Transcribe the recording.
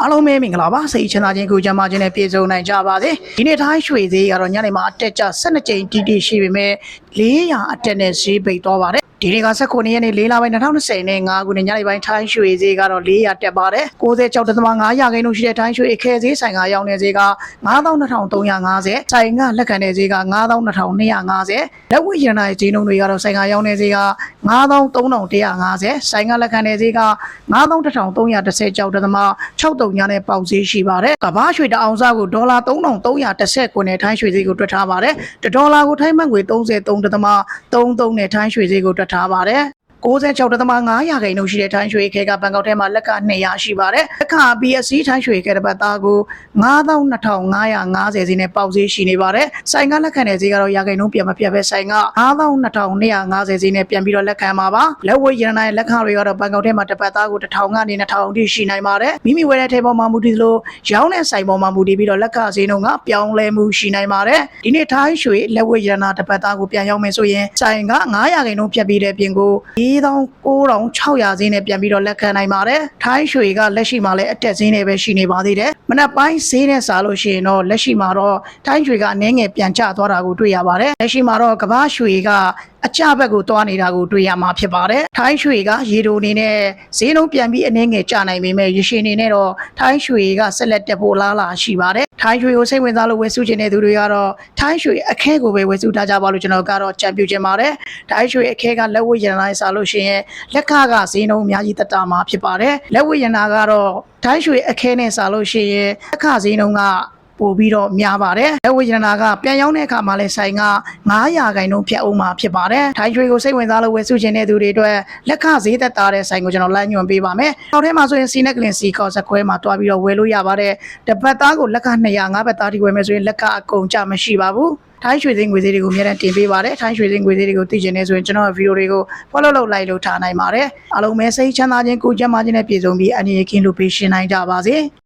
အားလုံးပဲမင်္ဂလာပါစိတ်ချမ်းသာခြင်းကိုကြမ်းမာခြင်းနဲ့ပြည့်စုံနိုင်ကြပါစေဒီနေ့တိုင်းရွှေသေးကတော့ညနေမှာအတက်ကျ12ကြိမ်တီတီရှိပေမဲ့400အတက်နဲ့ဈေးပိတ်သွားပါတယ် ဒီနေ့က19ရက်နေ့4လပိုင်း2020နဲ့5ခုနှစ်ညနေပိုင်းထိုင်းရွှေဈေးကတော့400တက်ပါတယ်96.5ရာခိုင်နှုန်းရှိတဲ့ထိုင်းရွှေအခဲဈေးဆိုင်ကရောင်းနေဈေးက92,350ဆိုင်ကလက်ခံတဲ့ဈေးက92,250လက်ဝတ်ရတနာရဲ့ဈေးနှုန်းတွေကတော့ဆိုင်ကရောင်းနေဈေးက93,150ဆိုင်ကလက်ခံတဲ့ဈေးက91,310ကျောက်တသမ63ညနဲ့ပေါက်ဈေးရှိပါတယ်ကမ္ဘာရွှေတအောင်စားကိုဒေါ်လာ3,310ကိုနဲ့ထိုင်းရွှေဈေးကိုတွက်ထားပါတယ်တဒေါ်လာကိုထိုင်းမန်ငွေ33.33နဲ့ထိုင်းရွှေဈေးကိုတွက်ထားပါတယ် 96.5ရာခိုင်နှုန်းရှိတဲ့ထိုင်းရွှေခဲကဘန်ကောက်ထဲမှာလက်က200ရှိပါတယ်။အခါပြီးအစည်းထိုင်းရွှေခဲတစ်ပတ်သားကို92,550ဈေးနဲ့ပေါက်ဈေးရှိနေပါတယ်။ဆိုင်ကလက်ခံတဲ့ဈေးကတော့ရာခိုင်နှုန်းပြန်မပြတ်ပဲဆိုင်က92,250ဈေးနဲ့ပြန်ပြီးတော့လက်ခံပါပါ။လက်ဝဲရတနာရဲ့လက်ခံတွေကတော့ဘန်ကောက်ထဲမှာတစ်ပတ်သားကို1000ကနေ2000အထိရှိနိုင်ပါတယ်။မိမိဝယ်တဲ့ထဲပေါ်မှာမူတည်သလိုရောင်းတဲ့ဆိုင်ပေါ်မှာမူတည်ပြီးတော့လက်ခဈေးနှုန်းကပြောင်းလဲမှုရှိနိုင်ပါတယ်။ဒီနေ့ထိုင်းရွှေလက်ဝဲရတနာတစ်ပတ်သားကိုပြန်ရောက်မယ်ဆိုရင်ဆိုင်က900ရာခိုင်နှုန်းပြတ်ပြီးတဲ့ပြင်ကို49,600ဈေးနဲ့ပြန်ပြီးတော့လက်ခံနိုင်ပါတယ်။ထိုင်းရွှေကလက်ရှိမှာလည်းအတက်ဈေးနဲ့ပဲရှိနေပါသေးတယ်။မနက်ပိုင်းဈေးနဲ့စားလို့ရှိရင်တော့လက်ရှိမှာတော့ထိုင်းရွှေကအနည်းငယ်ပြန်ကျသွားတာကိုတွေ့ရပါတယ်။လက်ရှိမှာတော့ကမ္ဘာရွှေက အကြဘက်ကိုတွားနေတာကိုတွေ့ရမှာဖြစ်ပါတယ်။ထိုင်းရွှေကရေတိုအနေနဲ့ဈေးနှုန်းပြန်ပြီးအနည်းငယ်ကျနိုင်ပေမဲ့ရရှိအနေနဲ့တော့ထိုင်းရွှေကဆက်လက်တက်ဖို့လားလာရှိပါတယ်။ထိုင်းရွှေကိုစိတ်ဝင်စားလို့ဝယ်စုချင်တဲ့သူတွေကတော့ထိုင်းရွှေအခဲကိုပဲဝယ်စုထားကြပါလို့ကျွန်တော်ကတော့ကြံပြုချင်ပါတယ်။ထိုင်းရွှေအခဲကလက်ဝတ်ရတနာနဲ့စားလို့ရှိရင်လက်ခကဈေးနှုန်းအများကြီးတက်တာမှာဖြစ်ပါတယ်။လက်ဝတ်ရတနာကတော့ထိုင်းရွှေအခဲနဲ့စားလို့ရှိရင်လက်ခဈေးနှုန်းက ပို့ပြီးတော့များပါတယ်။လက်ဝေရနာကပြန်ရောက်တဲ့အခါမှာလဲဆိုင်က900ခိုင်နှုန်းဖြတ်အောင်မှာဖြစ်ပါတယ်။ထိုင်းရွှေကိုစိတ်ဝင်စားလို့ဝယ်စုချင်တဲ့သူတွေအတွက်လက်ခဈေးသက်သာတဲ့ဆိုင်ကိုကျွန်တော်လမ်းညွှန်ပေးပါမယ်။နောက်ထဲမှာဆိုရင်စီနက်ကလင်စီကော့ဇက်ခွဲမှာတွားပြီးတော့ဝယ်လို့ရပါတယ်။တစ်ပတ်သားကိုလက်ခ200 5ဘတ်သားထိဝယ်မယ်ဆိုရင်လက်ခအကုန်ကြမရှိပါဘူး။ထိုင်းရွှေစင်းငွေသေးတွေကိုအများနဲ့တင်ပေးပါတယ်ထိုင်းရွှေစင်းငွေသေးတွေကိုသိချင်နေဆိုရင်ကျွန်တော်ဗီဒီယိုတွေကို follow လုပ်လိုက်လို့ထားနိုင်ပါတယ်အားလုံးပဲစိတ်ချမ်းသာခြင်းကိုယ်ကျန်းမာခြင်းနဲ့ပြည့်စုံပြီးအနေရကင်းလို့ပေးရှင်းနိုင်ကြပါစေ